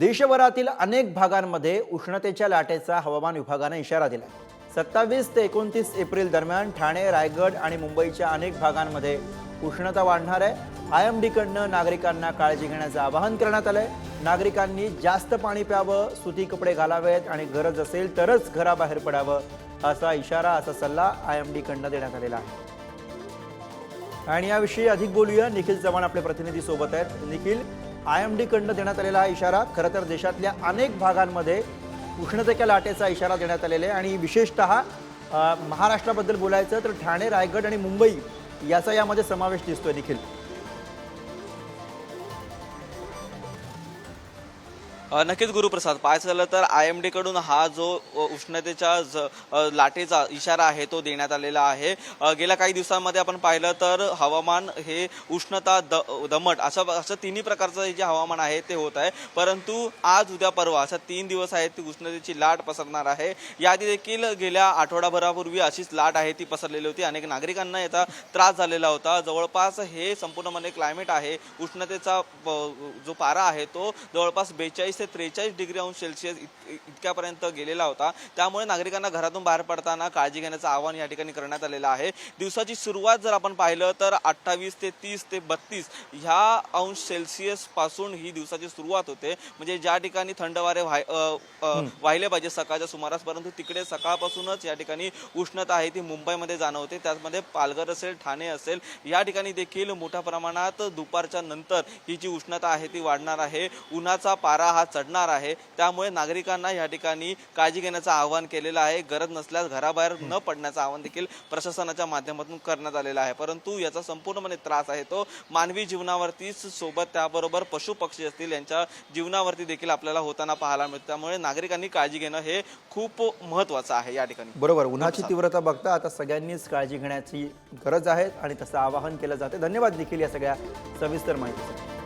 देशभरातील अनेक भागांमध्ये उष्णतेच्या लाटेचा हवामान विभागाने इशारा दिला सत्तावीस ते एकोणतीस एप्रिल दरम्यान ठाणे रायगड आणि मुंबईच्या अनेक भागांमध्ये उष्णता वाढणार आहे. आय एम डीकडनं नागरिकांना काळजी घेण्याचं आवाहन करण्यात आलंय. नागरिकांनी जास्त पाणी प्यावं सुती कपडे घालावेत आणि गरज असेल तरच घराबाहेर पडावं असा इशारा असा सल्ला आय एम डीकडनं देण्यात आलेला आहे. आणि याविषयी अधिक बोलूया. निखिल चव्हाण आपले प्रतिनिधी सोबत आहेत. निखिल आय एम डीकडनं देण्यात आलेला हा इशारा खरं तर देशातल्या अनेक भागांमध्ये उष्णतेच्या लाटेचा इशारा देण्यात आलेला आहे. आणि विशेषतः महाराष्ट्राबद्दल बोलायचं तर ठाणे रायगड आणि मुंबई याचा यामध्ये समावेश दिसतोय निखिल. नक्कीच गुरुप्रसाद. पाहायचं झालं तर आय एम डीकडून हा जो उष्णतेच्या ज- लाटेचा इशारा आहे तो देण्यात आलेला आहे. गेल्या काही दिवसांमध्ये आपण पाहिलं तर हवामान हे उष्णता द दमट असं असं तिन्ही प्रकारचं जे हवामान आहे ते होत आहे. परंतु आज उद्या परवा असं तीन दिवस आहेत ती उष्णतेची लाट पसरणार आहे. याआधी देखील गेल्या आठवडाभरापूर्वी अशीच लाट आहे ती पसरलेली होती. अनेक नागरिकांना याचा त्रास झालेला होता. जवळपास हे संपूर्णपणे क्लायमेट आहे. उष्णतेचा प- जो पारा आहे तो जवळपास बेचाळीस ते त्रेचाळीस डिग्री अंश सेल्सिअस इत- इतक्यापर्यंत गेलेला होता. त्यामुळे नागरिकांना घरातून बाहेर पडताना काळजी घेण्याचं आवाहन या ठिकाणी करण्यात आलेलं आहे. दिवसाची सुरुवात जर आपण पाहिलं तर अठ्ठावीस ते तीस ते बत्तीस ह्या अंश सेल्सिअसपासून ही दिवसाची सुरुवात होते. म्हणजे ज्या ठिकाणी थंड वारे वाह- अ, अ, वाहिले पाहिजे सकाळच्या सुमारास परंतु तिकडे सकाळपासूनच या ठिकाणी उष्णता आहे ती मुंबईमध्ये जाणवते. त्यामध्ये पालघर असेल ठाणे असेल या ठिकाणी देखील मोठ्या प्रमाणात दुपारच्या नंतर ही जी उष्णता आहे ती वाढणार आहे. उन्हाचा पारा हा चढणार आहे. त्यामुळे नागरिकांना या ठिकाणी काळजी घेण्याचं आवाहन केलेलं आहे. गरज नसल्यास घराबाहेर न पडण्याचं आवाहन देखील प्रशासनाच्या माध्यमातून करण्यात आलेलं आहे. परंतु याचा संपूर्णपणे त्रास आहे तो मानवी जीवनावरतीच सोबत त्याबरोबर पशु पक्षी असतील यांच्या जीवनावरती देखील आपल्याला होताना पाहायला मिळतं. त्यामुळे नागरिकांनी काळजी घेणं हे खूप महत्वाचं आहे या ठिकाणी. बरोबर. उन्हाची तीव्रता बघता आता सगळ्यांनीच काळजी घेण्याची गरज आहे आणि तसं आवाहन केलं जाते. धन्यवाद देखील या सगळ्या सविस्तर माहितीसाठी.